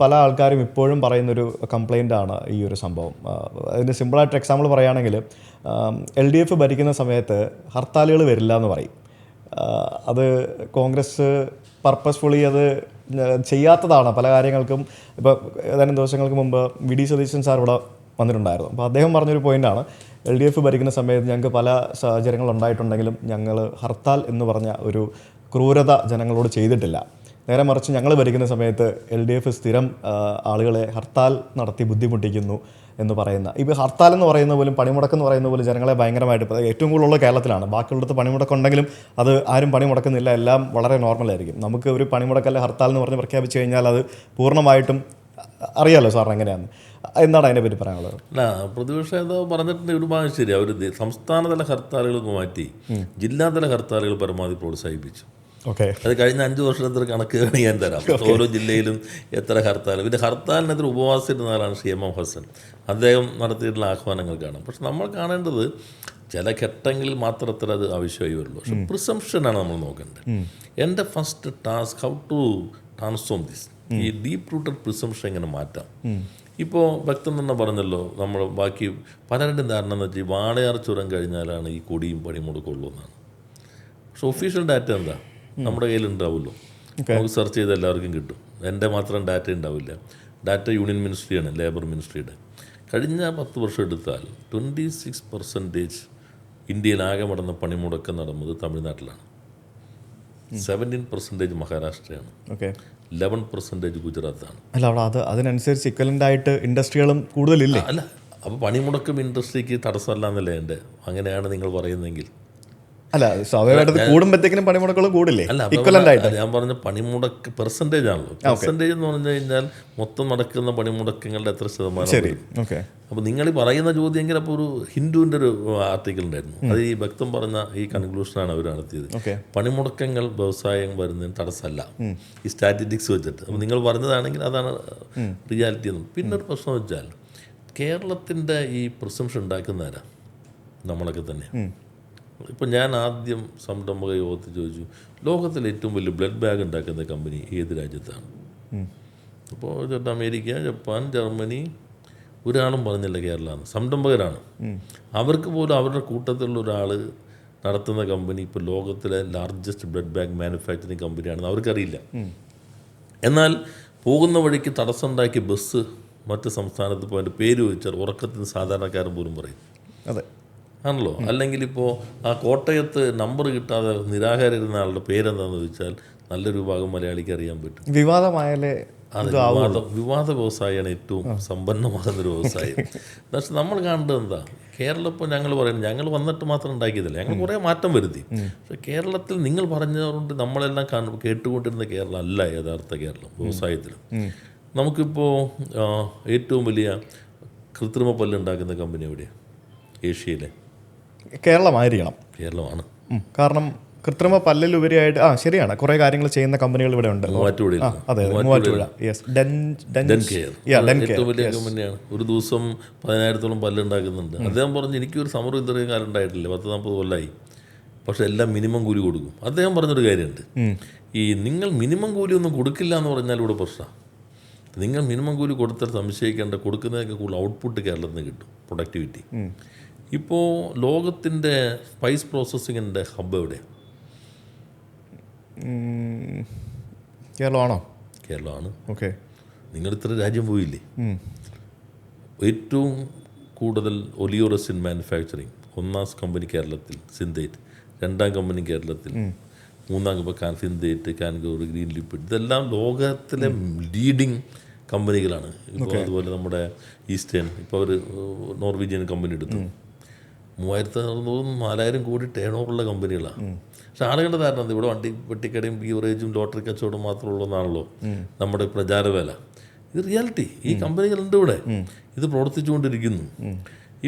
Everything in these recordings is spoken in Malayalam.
പല ആൾക്കാരും ഇപ്പോഴും പറയുന്നൊരു കംപ്ലൈന്റ് ആണ് ഈ ഒരു സംഭവം. അതിന്റെ സിമ്പിളായിട്ട് എക്സാമ്പിൾ പറയുകയാണെങ്കിൽ എൽ ഡി എഫ് ഭരിക്കുന്ന സമയത്ത് ഹർത്താലുകൾ വരില്ല എന്ന് പറയും. അത് കോൺഗ്രസ് പർപ്പസ്ഫുള്ളി അത് ചെയ്യാത്തതാണ്. പല കാര്യങ്ങൾക്കും ഇപ്പോൾ ഏതാനും ദിവസങ്ങൾക്ക് മുമ്പ് വി ഡി സതീശൻ സാർ ഇവിടെ വന്നിട്ടുണ്ടായിരുന്നു. അപ്പോൾ അദ്ദേഹം പറഞ്ഞൊരു പോയിന്റാണ് എൽ ഡി എഫ് ഭരിക്കുന്ന സമയത്ത് ഞങ്ങൾക്ക് പല സാഹചര്യങ്ങൾ ഉണ്ടായിട്ടുണ്ടെങ്കിലും ഞങ്ങൾ ഹർത്താൽ എന്ന് പറഞ്ഞ ഒരു ക്രൂരത ജനങ്ങളോട് ചെയ്തിട്ടില്ല. നേരെ മറിച്ച് ഞങ്ങൾ ഭരിക്കുന്ന സമയത്ത് എൽ ഡി എഫ് സ്ഥിരം ആളുകളെ ഹർത്താൽ നടത്തി ബുദ്ധിമുട്ടിക്കുന്നു എന്ന് പറയുന്ന. ഇപ്പോൾ ഹർത്താൽ എന്ന് പറയുന്ന പോലും പണിമുടക്ക് എന്ന് പറയുന്ന പോലും ജനങ്ങളെ ഭയങ്കരമായിട്ട് ഏറ്റവും കൂടുതലുള്ള കേരളത്തിലാണ്. ബാക്കിയുള്ളടത്ത് പണിമുടക്കുണ്ടെങ്കിലും അത് ആരും പണിമുടക്കുന്നില്ല എല്ലാം വളരെ നോർമലായിരിക്കും നമുക്ക് ഒരു പണിമുടക്കല്ല ഹർത്താൽ എന്ന് പറഞ്ഞ് പ്രഖ്യാപിച്ചു കഴിഞ്ഞാൽ അത് പൂർണമായിട്ടും അറിയാലോ സാറിന് എങ്ങനെയാണ്? എന്താണ് അതിനെ പറ്റി പറയാനുള്ളത്? അല്ല പ്രതിപക്ഷ നേതാവ് പറഞ്ഞിട്ടുണ്ട് ഒരു ഭാഗം ശരി അവർ സംസ്ഥാനതല ഹർത്താലുകൾ മാറ്റി ജില്ലാതല ഹർത്താലുകൾ പരമാവധി പ്രോത്സാഹിപ്പിച്ചു. ഓക്കെ. അത് കഴിഞ്ഞ അഞ്ച് വർഷത്തെ കണക്ക് ഞാൻ തരാം. ഓരോ ജില്ലയിലും എത്ര ഹർത്താൽ പിന്നെ ഹർത്താലിനെതിരെ ഉപവാസം ഇരുന്ന ആളാണ് ഷി എം എം ഹസൻ. അദ്ദേഹം നടത്തിയിട്ടുള്ള ആഹ്വാനങ്ങൾ കാണാം. പക്ഷെ നമ്മൾ കാണേണ്ടത് ചില ഘട്ടങ്ങളിൽ മാത്രത്തിൽ അത് ആവശ്യമായി വരുള്ളൂ പക്ഷെ പ്രിസംഷനാണ് നമ്മൾ നോക്കേണ്ടത്. എന്റെ first task how to transform this ഈ ഡീപ്പ് റൂട്ടഡ് പ്രിസംഷൻ എങ്ങനെ മാറ്റാം ഇപ്പോൾ ഭക്തൻ തന്നെ പറഞ്ഞല്ലോ നമ്മൾ ബാക്കി പലരുടെയും ധാരണ എന്ന് വെച്ചാൽ വാളയാർ ചുരം കഴിഞ്ഞാലാണ് ഈ കൊടിയും പണിമുടക്കുള്ളൂ എന്നാണ്. പക്ഷെ ഒഫീഷ്യൽ ഡാറ്റ എന്താ? നമ്മുടെ കയ്യിൽ ഉണ്ടാവുമല്ലോ നമുക്ക് സെർച്ച് ചെയ്ത് എല്ലാവർക്കും കിട്ടും. എന്റെ മാത്രം ഡാറ്റ ഉണ്ടാവില്ല. ഡാറ്റ യൂണിയൻ മിനിസ്ട്രിയാണ് ലേബർ മിനിസ്ട്രിയുടെ കഴിഞ്ഞ പത്ത് വർഷം എടുത്താൽ ട്വന്റി സിക്സ് പെർസെന്റേജ് ഇന്ത്യയിലാകെ നടന്ന പണിമുടക്കം നടന്നത് തമിഴ്നാട്ടിലാണ്. സെവന്റീൻ പെർസെന്റേജ് മഹാരാഷ്ട്രയാണ്. ഓക്കെ. ലെവൻ പെർസെന്റേജ് ഗുജറാത്താണ്. അല്ല അവിടെ അത് അതിനനുസരിച്ച് ഇക്വലന്റ് ആയിട്ട് ഇൻഡസ്ട്രികളും കൂടുതലില്ല? അല്ല അപ്പോൾ പണിമുടക്കം ഇൻഡസ്ട്രിക്ക് തടസ്സമല്ല എന്നല്ലേ എന്റെ? അങ്ങനെയാണ് നിങ്ങൾ പറയുന്നതെങ്കിൽ. അല്ല സ്വാഭാവികമായിട്ട് കൂടുമ്പോഴത്തേക്കും കൂടുമ്പോഴത്തേക്കിനും പണിമുടക്കുകളും കൂടില്ലേ? ആയിട്ട്. ഞാൻ പറഞ്ഞ പണിമുടക്ക് പെർസെന്റേജ് ആണല്ലോ. പെർസെന്റേജ് എന്ന് പറഞ്ഞു കഴിഞ്ഞാൽ മൊത്തം നടക്കുന്ന പണിമുടക്കങ്ങളുടെ എത്ര ശതമാനം ശരി ഓക്കെ. അപ്പോൾ നിങ്ങൾ ഈ പറയുന്ന ചോദ്യമെങ്കിൽ അപ്പോൾ ഒരു ഹിന്ദുവിന്റെ ഒരു ആർട്ടിക്കിൾ ഉണ്ടായിരുന്നു. അത് ഈ ഭക്തം പറഞ്ഞ ഈ കൺക്ലൂഷനാണ് അവർ നടത്തിയത്. പണിമുടക്കങ്ങൾ വ്യവസായം വരുന്നതിന് തടസ്സമല്ല. ഈ സ്റ്റാറ്റിസ്റ്റിക്സ് വെച്ചിട്ട്. അപ്പോൾ നിങ്ങൾ പറഞ്ഞതാണെങ്കിൽ അതാണ് റിയാലിറ്റി എന്ന്. പിന്നെ ഒരു പ്രശ്നം വെച്ചാൽ കേരളത്തിന്റെ ഈ പ്രിസംഷൻ ഉണ്ടാക്കുന്നവരാ നമ്മളൊക്കെ തന്നെ. ഇപ്പം ഞാൻ ആദ്യം സംരംഭക യോഗത്തിൽ ചോദിച്ചു ലോകത്തിലെ ഏറ്റവും വലിയ ബ്ലഡ് ബാഗ് ഉണ്ടാക്കുന്ന കമ്പനി ഏത് രാജ്യത്താണ്? അപ്പോൾ ചേട്ടാ അമേരിക്ക ജപ്പാൻ ജർമ്മനി ഒരാളും പറഞ്ഞില്ല കേരളമാണ് സംരംഭകരാണ്. അവർക്ക് പോലും അവരുടെ കൂട്ടത്തിലുള്ള ഒരാൾ നടത്തുന്ന കമ്പനി ഇപ്പോൾ ലോകത്തിലെ ലാർജസ്റ്റ് ബ്ലഡ് ബാഗ് മാനുഫാക്ചറിങ് കമ്പനിയാണെന്ന് അവർക്കറിയില്ല. എന്നാൽ പോകുന്ന വഴിക്ക് തടസ്സം ഉണ്ടാക്കിയ ബസ് മറ്റ് സംസ്ഥാനത്ത് പോയി പേര് ചോദിച്ചാൽ ഉറക്കത്തിന് സാധാരണക്കാരൻ പോലും പറയും. അതെ. ആണല്ലോ? അല്ലെങ്കിൽ ഇപ്പോൾ ആ കോട്ടയത്ത് നമ്പർ കിട്ടാതെ നിരാഹാരിരുന്ന ആളുടെ പേരെന്താണെന്ന് ചോദിച്ചാൽ നല്ലൊരു ഭാഗം മലയാളിക്ക് അറിയാൻ പറ്റും. വിവാദമായാലേ വിവാദം വിവാദ വ്യവസായമാണ് ഏറ്റവും സമ്പന്നമാകുന്നൊരു വ്യവസായം. പക്ഷെ നമ്മൾ കാണേണ്ടത് എന്താ? കേരളം ഇപ്പോൾ ഞങ്ങൾ പറയുന്നത് ഞങ്ങൾ വന്നിട്ട് മാത്രം ഉണ്ടാക്കിയതല്ല? ഞങ്ങൾ കുറേ മാറ്റം വരുത്തി. പക്ഷെ കേരളത്തിൽ നിങ്ങൾ പറഞ്ഞതുകൊണ്ട് നമ്മളെല്ലാം കാണും കേട്ടുകൊണ്ടിരുന്ന കേരളം അല്ല യഥാർത്ഥ കേരളം വ്യവസായത്തിൽ നമുക്കിപ്പോൾ ഏറ്റവും വലിയ കൃത്രിമ പല്ലുണ്ടാക്കുന്ന കമ്പനി എവിടെയാണ് ഏഷ്യയിലെ. കേരളമായിരിക്കണം. കേരളമാണ്. കാരണം കൃത്രിമ പല്ലിലുപരിയായിട്ട് ആ ശരിയാണ്. കുറെ കാര്യങ്ങൾ ചെയ്യുന്ന കമ്പനികൾ ഇവിടെ ഉണ്ട്. അതെ മൂവാറ്റുപുഴ. യെസ് ഒരു ദിവസം പതിനായിരത്തോളം പല്ലുണ്ടാക്കുന്നുണ്ട്. അദ്ദേഹം പറഞ്ഞു എനിക്കൊരു സമരം ഇത്രയും കാലം ഉണ്ടായിട്ടില്ല. പത്ത് നാൽപ്പത് കൊല്ലായി. പക്ഷെ എല്ലാം മിനിമം കൂലി കൊടുക്കും. അദ്ദേഹം പറഞ്ഞൊരു കാര്യമുണ്ട്. ഈ നിങ്ങൾ മിനിമം കൂലി ഒന്നും കൊടുക്കില്ല എന്ന് പറഞ്ഞാൽ ഇവിടെ പ്രശ്നമാണ് നിങ്ങൾ മിനിമം കൂലി കൊടുത്താൽ സംശയിക്കേണ്ട കൊടുക്കുന്നതൊക്കെ കൂടുതൽ ഔട്ട്പുട്ട് കേരളത്തിൽ നിന്ന് കിട്ടും. പ്രൊഡക്ടിവിറ്റി ഇപ്പോൾ ലോകത്തിന്റെ സ്പൈസ് പ്രോസസ്സിങ്ങിന്റെ ഹബ്ബ് എവിടെയാണ് കേരളമാണോ? കേരളമാണ്. ഓക്കെ. നിങ്ങൾ ഇത്ര രാജ്യം പോയില്ലേ? ഏറ്റവും കൂടുതൽ ഒലിയോറസിൻ മാനുഫാക്ചറിങ് ഒന്നാം കമ്പനി കേരളത്തിൽ സിന്തേറ്റ് രണ്ടാം കമ്പനി കേരളത്തിൽ മൂന്നാം company Synthite Kancor green lipid ഇതെല്ലാം ലോകത്തിലെ ലീഡിങ് കമ്പനികളാണ് ഇപ്പോൾ അതുപോലെ നമ്മുടെ ഈസ്റ്റേൺ ഇപ്പോൾ അവർ നോർവീജിയൻ കമ്പനി എടുത്തു. മൂവായിരത്തി അറുന്നൂറും നാലായിരം കോടി ടേൺ ഓവറുള്ള കമ്പനികളാണ് പക്ഷെ ആളുകളുടെ ധാരണ എന്താ? ഇവിടെ വണ്ടി വെട്ടിക്കടയും ബീവറേജും ലോട്ടറി കച്ചവടം മാത്രമേ ഉള്ളതെന്നാണല്ലോ നമ്മുടെ പ്രചാരവേല. ഇത് റിയാലിറ്റി ഈ കമ്പനികളുണ്ട് ഇവിടെ. ഇത് പ്രവർത്തിച്ചുകൊണ്ടിരിക്കുന്നു.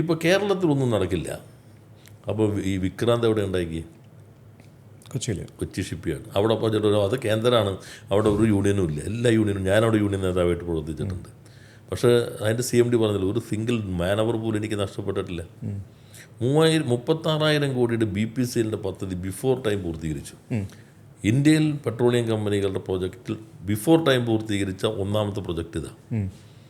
ഇപ്പോൾ കേരളത്തിലൊന്നും നടക്കില്ല. അപ്പോൾ ഈ വിക്രാന്ത് എവിടെ ഉണ്ടാക്കി? കൊച്ചിയിൽ കൊച്ചി ഷിപ്പിയാണ് അവിടെ അപ്പോൾ ചേട്ടാ അത് കേന്ദ്രമാണ്. അവിടെ ഒരു യൂണിയനും ഇല്ല. എല്ലാ യൂണിയനും ഞാനവിടെ യൂണിയൻ നേതാവായിട്ട് പ്രവർത്തിച്ചിട്ടുണ്ട്. പക്ഷേ അതിന്റെ സി എം ഡി പറഞ്ഞില്ല ഒരു സിംഗിൾ മാനവർ അവർ പോലും എനിക്ക് നഷ്ടപ്പെട്ടിട്ടില്ല. മൂവായിരം മുപ്പത്താറായിരം കോടിയുടെ ബി പി സി എല്ലിന്റെ പദ്ധതി ബിഫോർ ടൈം പൂർത്തീകരിച്ചു. ഇന്ത്യയിൽ പെട്രോളിയം കമ്പനികളുടെ പ്രോജക്റ്റിൽ ബിഫോർ ടൈം പൂർത്തീകരിച്ച ഒന്നാമത്തെ പ്രൊജക്റ്റ് ഇതാണ്